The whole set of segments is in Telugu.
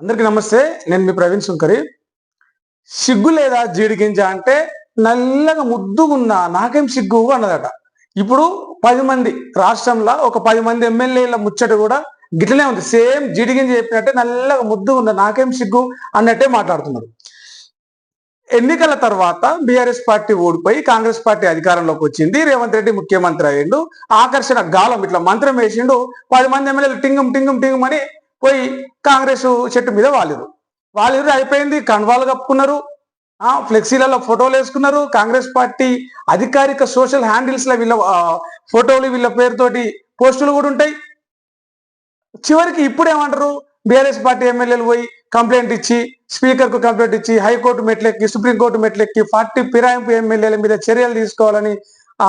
అందరికీ నమస్తే నేను మీ ప్రవీణ్ శంకరి సిగ్గు లేదా జీడిగింజ అంటే నల్లగా ముద్దుగున్నా నాకేం సిగ్గు అన్నదట. ఇప్పుడు పది మంది రాష్ట్రంలో ఒక పది మంది ఎమ్మెల్యేల ముచ్చట కూడా గిట్లనే ఉంది. సేమ్ జీడిగింజ చెప్పినట్టే నల్లగా ముద్దుగున్నా నాకేం సిగ్గు అన్నట్టే మాట్లాడుతున్నారు. ఎన్నికల తర్వాత బీఆర్ఎస్ పార్టీ ఓడిపోయి కాంగ్రెస్ పార్టీ అధికారంలోకి వచ్చింది. రేవంత్ రెడ్డి ముఖ్యమంత్రి అయ్యిండు. ఆకర్షణ గాలం ఇట్లా మంత్రం వేసిండు. పది మంది ఎమ్మెల్యేలు టింగం టింగం టింగం అని పోయి కాంగ్రెస్ చెట్టు మీద వాలిరు. వాలిరు అయిపోయింది. కండువాలు కప్పుకున్నారు. ఫ్లెక్సీలలో ఫోటోలు వేసుకున్నారు. కాంగ్రెస్ పార్టీ అధికారిక సోషల్ హ్యాండిల్స్లో వీళ్ళ ఫోటోలు వీళ్ళ పేరుతోటి పోస్టులు కూడా ఉంటాయి. చివరికి ఇప్పుడు ఏమంటారు బీఆర్ఎస్ పార్టీ ఎమ్మెల్యేలు పోయి కంప్లైంట్ ఇచ్చి స్పీకర్కు కంప్లైంట్ ఇచ్చి హైకోర్టు మెట్లెక్కి సుప్రీంకోర్టు మెట్లెక్కి పార్టీ ఫిరాయింపు ఎమ్మెల్యేల మీద చర్యలు తీసుకోవాలని ఆ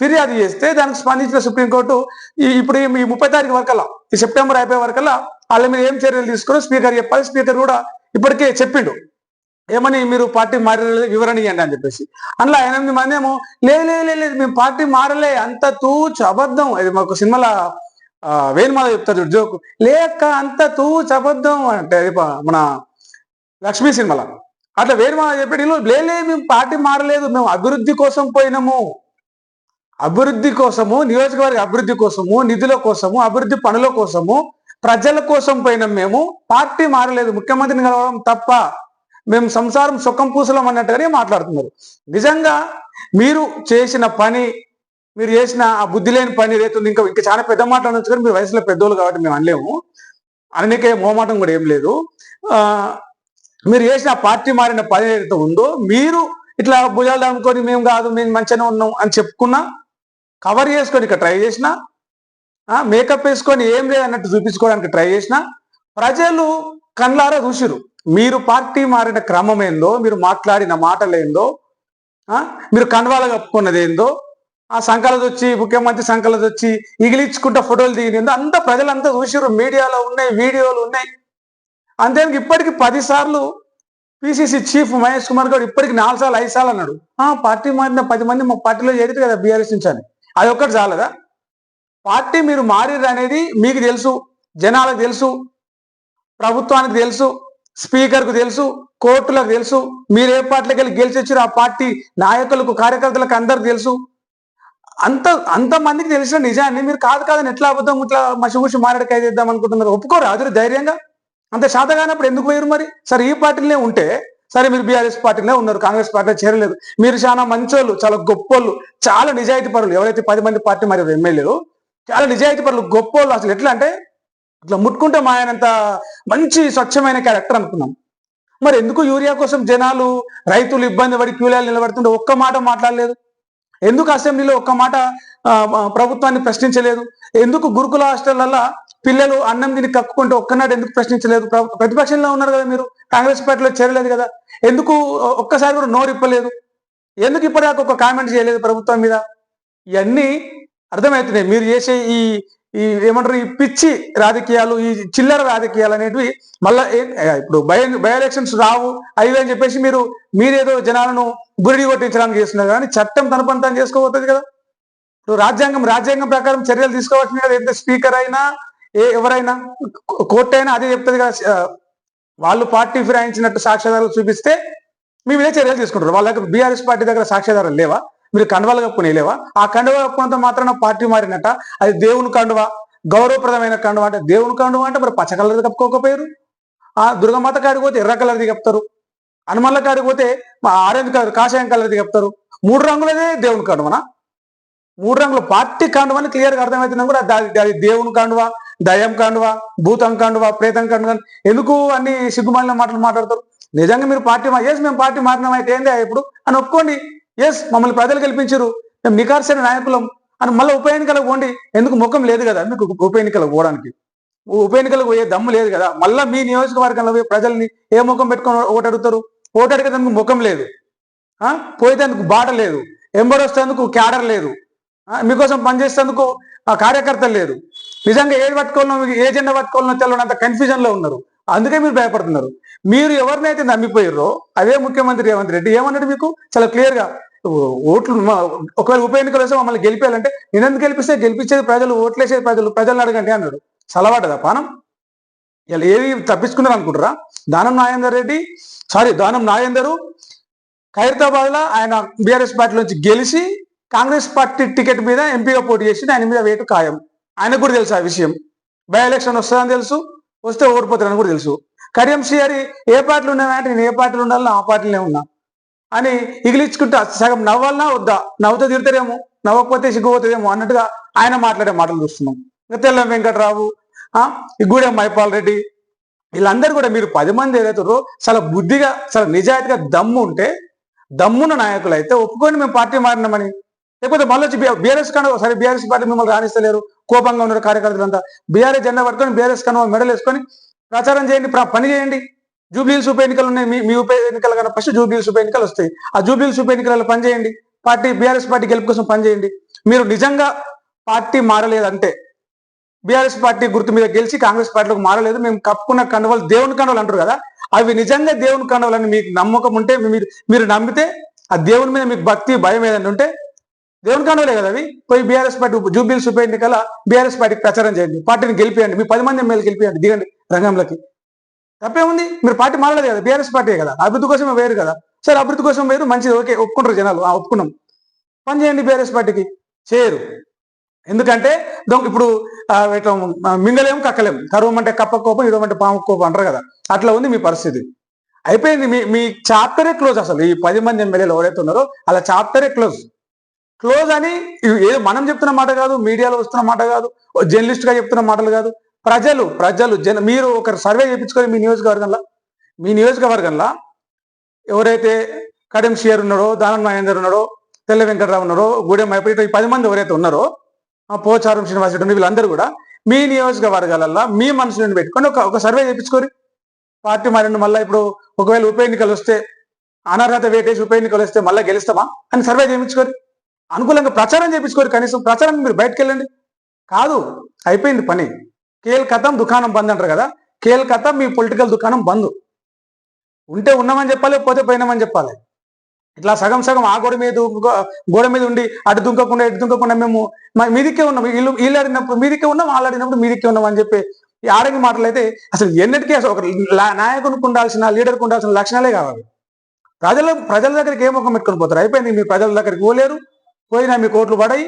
ఫిర్యాదు చేస్తే దానికి స్పందించిన సుప్రీంకోర్టు ఈ ఇప్పుడు ఈ- ముప్పై తారీఖు వరకల్లా ఈ సెప్టెంబర్ అయిపోయే వరకల్లా వాళ్ళ మీద ఏం చర్యలు తీసుకోరో స్పీకర్ చెప్పాలి. స్పీకర్ కూడా ఇప్పటికే చెప్పిండు. ఏమని మీరు పార్టీ మారలేదు వివరణ ఇవ్వండి అని చెప్పేసి. అందులో ఎనిమిది మంది ఏమో లే లే లే, లేదు మేము పార్టీ మారలే అంత తూచు అబద్ధం. ఇది మాకు సినిమాల ఆ, చెప్తారు చూడు జోకు. లేక అంత తూ చబద్ధం అంటే అది మన లక్ష్మీ సినిమాల. అట్లా వేణుమాధవ్ చెప్పాడు "ఇల్లు మేము పార్టీ మారలేదు మేము అభివృద్ధి కోసం పోయినాము. అభివృద్ధి కోసము నియోజకవర్గ అభివృద్ధి కోసము నిధుల కోసము అభివృద్ధి పనుల కోసము ప్రజల కోసం పోయినాం మేము. పార్టీ మారలేదు ముఖ్యమంత్రిని కలవడం తప్ప. మేము సంసారం సుఖం పూసలం అన్నట్టుగానే మాట్లాడుతున్నారు. నిజంగా మీరు చేసిన పని మీరు చేసిన ఆ బుద్ధి లేని పని ఏదైతుంది ఇంకా ఇంకా చాలా పెద్ద మాట అనొచ్చు కానీ మీరు వయసులో పెద్దోళ్ళు కాబట్టి మేము అనలేము. అననికే మోమాటం కూడా ఏం లేదు. మీరు చేసిన పార్టీ మారిన పని ఏదైతే ఉందో మీరు ఇట్లా భుజాలు అనుకొని మేము కాదు మేము మంచిగానే ఉన్నాం అని చెప్పుకున్నా కవర్ చేసుకొని ఇక్కడ ట్రై చేసిన మేకప్ వేసుకొని ఏం లేదు అన్నట్టు చూపించుకోవడానికి ట్రై చేసిన ప్రజలు కళ్ళారా చూసిరు మీరు పార్టీ మారిన క్రమం ఏందో మీరు మాట్లాడిన మాటలు ఏందో మీరు కండవాలు కప్పుకున్నది ఏందో ఆ సంకలది వచ్చి ముఖ్యమంత్రి సంకలది వచ్చి ఇగిలించుకుంటా ఫోటోలు దిగింది. అంతా ప్రజలంతా చూసిరు మీడియాలో ఉన్నాయి వీడియోలు ఉన్నాయి. అంతేందుకు ఇప్పటికి పదిసార్లు పిసిసి చీఫ్ మహేష్ కుమార్ గారు ఇప్పటికి నాలుగు సార్లు ఐదు సార్లు అన్నాడు. ఆ పార్టీ మారిన పది మంది మా పార్టీలో చేరిరు కదా బీఆర్ఎస్ నుంచి అని. అది ఒక్కటి చాలదా? పార్టీ మీరు మారిరు అనేది మీకు తెలుసు జనాలకు తెలుసు ప్రభుత్వానికి తెలుసు స్పీకర్కు తెలుసు కోర్టులకు తెలుసు మీరు ఏ పార్టీలకు వెళ్ళి గెలిచి ఆ పార్టీ నాయకులకు కార్యకర్తలకు అందరికి తెలుసు. అంత అంత మందికి తెలిసిన నిజాన్ని మీరు కాదు కాదని ఎట్లా అబద్ధం ఇట్లా మసిమూసి మారడికాయ చేద్దాం అనుకుంటున్నారు? ఒప్పుకోరు అదురు ధైర్యంగా? అంత శాతగానప్పుడు ఎందుకు పోయారు మరి? సరే ఈ పార్టీలనే ఉంటే సరే మీరు బీఆర్ఎస్ పార్టీలో ఉన్నారు కాంగ్రెస్ పార్టీలో చేరలేదు. మీరు చాలా మంచోళ్ళు చాలా గొప్పోళ్ళు చాలా నిజాయితీ పరులు. ఎవరైతే పది మంది పార్టీ మరి ఎమ్మెల్యేలు చాలా నిజాయితీ పరులు గొప్పోళ్ళు అసలు ఎట్లా అంటే ఇట్లా ముట్టుకుంటే మా ఆయనంత మంచి స్వచ్ఛమైన క్యారెక్టర్ అనుకున్నాం. మరి ఎందుకు యూరియా కోసం జనాలు రైతులు ఇబ్బంది పడి క్యూలాలు నిలబడుతుంటే ఒక్క మాట మాట్లాడలేదు? ఎందుకు అసెంబ్లీలో ఒక్క మాట ప్రభుత్వాన్ని ప్రశ్నించలేదు? ఎందుకు గురుకుల హాస్టళ్ళలో పిల్లలు అన్నం తిని కక్కుకుంటే ఒక్కనాడు ఎందుకు ప్రశ్నించలేదు? ప్రతిపక్షంలో ఉన్నారు కదా మీరు? కాంగ్రెస్ పార్టీలో చేరలేదు కదా? ఎందుకు ఒక్కసారి కూడా నోరిప్పలేదు? ఎందుకు ఇప్పటిదాకా ఒక కామెంట్ చేయలేదు ప్రభుత్వం మీద? ఇవన్నీ అర్థమవుతున్నాయి. మీరు చేసే ఈ ఈ ఏమంటారు ఈ పిచ్చి రాజకీయాలు ఈ చిల్లర రాజకీయాలు అనేటివి మళ్ళీ ఏ- ఇప్పుడు బై బై ఎలక్షన్స్ రావు అవి అని చెప్పేసి మీరు మీరేదో జనాలను గురిడి కొట్టించడానికి చేస్తున్నారు కానీ చట్టం తన పని తాను చేసుకోబోతుంది కదా. ఇప్పుడు రాజ్యాంగం రాజ్యాంగం ప్రకారం చర్యలు తీసుకోవాల్సింది కదా ఎంత స్పీకర్ అయినా ఏ ఎవరైనా కోర్టు అయినా అదే చెప్తుంది కదా వాళ్ళు పార్టీ ఫిరాయించినట్టు సాక్ష్యాధారాలు చూపిస్తే మేము మీద చర్యలు తీసుకుంటారు. వాళ్ళ దగ్గర బీఆర్ఎస్ పార్టీ దగ్గర సాక్ష్యాధారాలు లేవా? మీరు కండువాలు కప్పుకుని వెళ్ళేవా? ఆ కండువ కప్పుకున్నంత మాత్రాన పార్టీ మారినట్ట అది దేవుని కండువ? గౌరవప్రదమైన కండువ అంటే దేవుని కండువ అంటే మరి పచ్చ కలర్ కప్పుకోకపోయారు? ఆ దుర్గమాత కాడికి పోతే ఎర్ర కలర్ది కప్తారు హనుమల్ల కాడికి పోతే ఆరెంజ్ కలర్ కాషాయం కలర్ది కప్తారు మూడు రంగులదే దేవుని కండువనా? మూడు రంగుల పార్టీ కండువ అని క్లియర్గా అర్థమవుతున్నా కూడా అది దేవుని కండువ దయం కండువ భూతం కండువ ప్రేతం కండువ ఎందుకు అన్ని సిగ్గుమాలిన మాటలు మాట్లాడతారు? నిజంగా మీరు పార్టీ ఎస్ మేము పార్టీ మారినామైతే ఏంది ఇప్పుడు? అని ఒప్పుకోండి. ఎస్ మమ్మల్ని ప్రజలు గెలిపించారు. మేము నికార్సైన నాయకులం. అని మళ్ళీ ఉప ఎన్నికలకు పోండి. ఎందుకు ముఖం లేదు కదా మీకు ఉప ఎన్నికలకు పోవడానికి. ఉప ఎన్నికలకు పోయే దమ్ము లేదు కదా. మళ్ళీ మీ నియోజకవర్గంలో పోయి ప్రజల్ని ఏ ముఖం పెట్టుకొని ఓటు అడుగుతారు? ఓటు అడిగేందుకు ముఖం లేదు. ఆ? పోయేందుకు బాట లేదు. ఎంబడొస్తేందుకు క్యాడర్ లేదు. మీకోసం పనిచేసేందుకు ఆ కార్యకర్తలు లేరు. నిజంగా ఏది పట్టుకోవాలో ఏ జెండా పట్టుకోవాలో తెలియనంత కన్ఫ్యూజన్లో ఉన్నారు. అందుకే మీరు భయపడుతున్నారు. మీరు ఎవరినైతే నమ్మిపోయారో అదే ముఖ్యమంత్రి రేవంత్ రెడ్డి ఏమన్నాడు మీకు? చాలా క్లియర్గా ఓట్లు ఒకవేళ ఉప ఎన్నికలు వస్తే మమ్మల్ని గెలిపేయాలంటే నేను గెలిపిస్తే గెలిపించేది ప్రజలు ఓట్లేసేది ప్రజలు ప్రజలను అడగండి అన్నాడు. కదా పానం? ఇలా ఏది తప్పించుకున్నారు అనుకుంటారా దానం నాగేందర్ రెడ్డి సారీ దానం నాగేందరు ఖైరతాబాద్లో ఆయన బీఆర్ఎస్ పార్టీ నుంచి గెలిచి కాంగ్రెస్ పార్టీ టికెట్ మీద ఎంపీగా పోటీ చేసి ఆయన మీద వేటు ఖాయం. ఆయనకు కూడా తెలుసు ఆ విషయం. బై ఎలక్షన్ వస్తుందని తెలుసు. వస్తే ఓడిపోతారని కూడా తెలుసు. కడియం సిఆరి ఏ పార్టీలు ఉన్నాయంటే నేను ఏ పార్టీలు ఉండాలని ఆ పార్టీలోనే ఉన్నా. అని ఇగిలించుకుంటా సగం నవ్వాలన్నా వద్దా? నవ్వుతో తిడతారేమో? నవ్వకపోతే సిగ్గుపోతుందేమో? అన్నట్టుగా ఆయన మాట్లాడే మాటలు చూస్తున్నాం. ఇంకా తెల్లం వెంకటరావు ఆ, గూడెం మైపాల్ రెడ్డి వీళ్ళందరూ కూడా మీరు పది మంది ఏదైతారో చాలా బుద్ధిగా చాలా నిజాయితీగా దమ్ము ఉంటే దమ్మున్న నాయకులు అయితే ఒప్పుకొని మేము పార్టీ మారినామని. లేకపోతే మళ్ళీ వచ్చి బీఆర్ఎస్ కన్నా సరే బీఆర్ఎస్ పార్టీ మిమ్మల్ని రాణిస్తలేరు. కోపంగా ఉన్నారు కార్యకర్తలంతా బీఆర్ఎస్ జెండా పట్టుకొని బీఆర్ఎస్ కన్నా మెడల్ వేసుకొని ప్రచారం చేయండి పని చేయండి. జూబ్లీహిల్స్ ఉప ఎన్నికలు ఉన్నాయి మీ మీ ఉప ఎన్నికలు కన్నా ఫస్ట్ జూబ్లీహిల్స్ ఉప ఎన్నికలు వస్తాయి. ఆ జూబ్లీహిల్స్ ఉప ఎన్నికలలో పనిచేయండి పార్టీ బీఆర్ఎస్ పార్టీ గెలుపు కోసం పనిచేయండి మీరు నిజంగా పార్టీ మారలేదంటే బీఆర్ఎస్ పార్టీ గుర్తు మీద గెలిచి కాంగ్రెస్ పార్టీలోకి మారలేదు. మేము కప్పుకున్న కండవలు దేవుని కండవలు అంటారు కదా. అవి నిజంగా దేవుని కండవాలని మీకు నమ్మకం ఉంటే మీరు మీరు నమ్మితే ఆ దేవుని మీద మీకు భక్తి భయం ఏదైనా ఉంటే దేవుని కండవలే కదా అవి? పోయి బీఆర్ఎస్ పార్టీ జూబిల్స్ ఉప ఎన్నికల బీఆర్ఎస్ పార్టీకి ప్రచారం చేయండి. పార్టీని గెలిపియండి. మీ పది మంది ఎమ్మెల్యే గెలిపియండి. దిగండి రంగంలోకి. తప్పేముంది? మీరు పార్టీ మారలేదు కదా. బీఆర్ఎస్ పార్టీ కదా. అభివృద్ధి కోసం వేరు కదా. సరే అభివృద్ధి కోసం వేరు. మంచిది. ఓకే ఒప్పుకుంటారు జనాలు. ఆ, ఒప్పుకున్నాం. పని చేయండి బీఆర్ఎస్ పార్టీకి. చేయరు. ఎందుకంటే దొంగ ఇప్పుడు ఇట్లా ఆ, మింగలేం కక్కలేం అంటే కప్ప కోపం ఇడవమంటే పాము కోపం అంటారు కదా. అట్లా ఉంది మీ పరిస్థితి. అయిపోయింది. మీ మీ చాప్టరే క్లోజ్ అసలు. ఈ పది మంది ఎమ్మెల్యేలు ఎవరైతే ఉన్నారో అలా చాప్టరే క్లోజ్ క్లోజ్ అని ఇవి ఏదో మనం చెప్తున్న మాట కాదు మీడియాలో వస్తున్న మాట కాదు జర్నలిస్ట్గా చెప్తున్న మాటలు కాదు. ప్రజలు ప్రజలు జన మీరు ఒక సర్వే చేయించుకొని మీ నియోజకవర్గంలో మీ నియోజకవర్గంలో ఎవరైతే కడెం షియర్ ఉన్నారో దానం మహేందర్ ఉన్నారో తెల్ల వెంకటరావు ఉన్నారో గూడెం మైపేట ఈ పది మంది ఎవరైతే ఉన్నారో పోచారం శ్రీనివాస రెడ్డి వీళ్ళందరూ కూడా మీ నియోజకవర్గాలల్లో మీ మనసులను పెట్టుకొని ఒక ఒక సర్వే చేయించుకోరి పార్టీ మారిన మళ్ళీ ఇప్పుడు ఒకవేళ ఉప ఎన్నికలు వస్తే అనర్హత వేటేసి ఉప ఎన్నికలు వస్తే మళ్ళీ గెలుస్తామా అని సర్వే చేయించుకోరి అనుకూలంగా ప్రచారం చేయించుకోరు కనీసం. ప్రచారం మీరు బయటకు వెళ్ళండి కాదు అయిపోయింది పని. కేల్ కథం దుకాణం బంద్ అంటారు కదా. కేల్ కథం మీ పొలిటికల్ దుకాణం బంద్. ఉంటే ఉన్నామని చెప్పాలి పోతే పోయినామని చెప్పాలి. ఇట్లా సగం సగం ఆ గోడ మీద గోడ మీద ఉండి అటు దుంకకుండా ఇటు దుంకకుండా మేము మీదికే ఉన్నాం. వీళ్ళు వీళ్ళు ఆడినప్పుడు మీదికే ఉన్నాం వాళ్ళు ఆడినప్పుడు మీదికే ఉన్నాం అని చెప్పి ఈ ఆడంగి మాటలు అయితే అసలు ఎన్నిటికీ అసలు ఒక నాయకునికి ఉండాల్సిన లీడర్కి ఉండాల్సిన లక్షణాలే కావాలి. ప్రజల ప్రజల దగ్గరికి ఏ ముఖం పెట్టుకొని పోతారు? అయిపోయింది. మీ ప్రజల దగ్గరికి పోలేరు. పోయినా మీ కోట్లు పడాయి.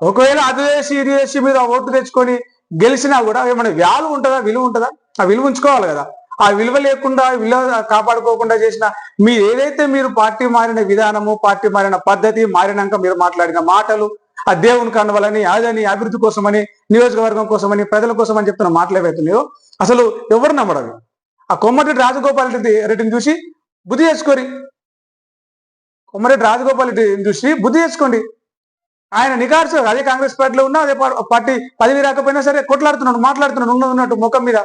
ఒకవేళ అది వేసి ఇది వేసి మీరు ఆ ఓట్లు తెచ్చుకొని గెలిచినా కూడా ఏమైనా వ్యాలు ఉంటుందా విలువ ఉంటుందా? ఆ విలువ ఉంచుకోవాలి కదా. ఆ విలువ లేకుండా విలువ కాపాడుకోకుండా చేసిన మీ ఏదైతే మీరు పార్టీ మారిన విధానము పార్టీ మారిన పద్ధతి మారినాక మీరు మాట్లాడిన మాటలు ఆ దేవుని కండవాలని అదని అభివృద్ధి కోసమని నియోజకవర్గం కోసమని ప్రజల కోసం అని చెప్తున్న మాటలు ఏవైతున్నాయో అసలు ఎవరు నమ్మడవి ఆ కొమ్మటి రాజగోపాల్ రెడ్డి రెడ్డిని చూసి బుద్ధి చేసుకోరి కొమ్మరెడ్డి రాజగోపాల్ రెడ్డిని చూసి బుద్ధి చేసుకోండి ఆయన నికార్సు అదే కాంగ్రెస్ పార్టీలో ఉన్నా అదే పార్టీ పదవి రాకపోయినా సరే కొట్లాడుతున్నాడు మాట్లాడుతున్నాడు ఉన్నది ఉన్నట్టు ముఖం మీద.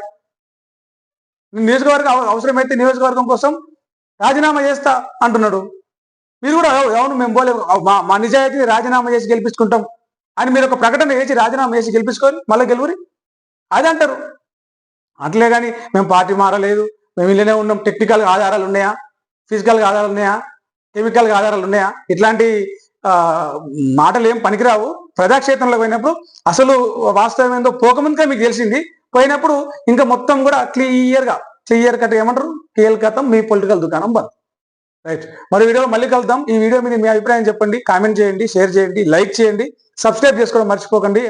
నియోజకవర్గం అవసరమైతే నియోజకవర్గం కోసం రాజీనామా చేస్తా అంటున్నాడు. మీరు కూడా అవును మేము పోలేము మా మా నిజాయితీ రాజీనామా చేసి గెలిపించుకుంటాం. అని మీరు ఒక ప్రకటన చేసి రాజీనామా చేసి గెలిపించుకొని మళ్ళీ గెలువురి? అది అంటారు. అట్లే కానీ మేము పార్టీ మారలేదు. మేము ఇల్లనే ఉన్నాం. టెక్నికల్ ఆధారాలు ఉన్నాయా? ఫిజికల్గా ఆధారాలు ఉన్నాయా? కెమికల్ ఆధారాలు ఉన్నాయా? ఇట్లాంటి మాటలు ఏం పనికిరావు. ప్రజాక్షేత్రంలో పోయినప్పుడు అసలు వాస్తవం ఏందో పోకముందుగా మీకు తెలిసింది. పోయినప్పుడు ఇంకా మొత్తం కూడా క్లియర్గా క్లియర్ కట్ ఏమంటారు? కీలకతం మీ పొలిటికల్ దుకాణం బంద్. రైట్ మరి వీడియో మళ్ళీ కలుద్దాం. ఈ వీడియో మీద మీ అభిప్రాయం చెప్పండి. కామెంట్ చేయండి షేర్ చేయండి లైక్ చేయండి సబ్స్క్రైబ్ చేసుకోవడం మర్చిపోకండి.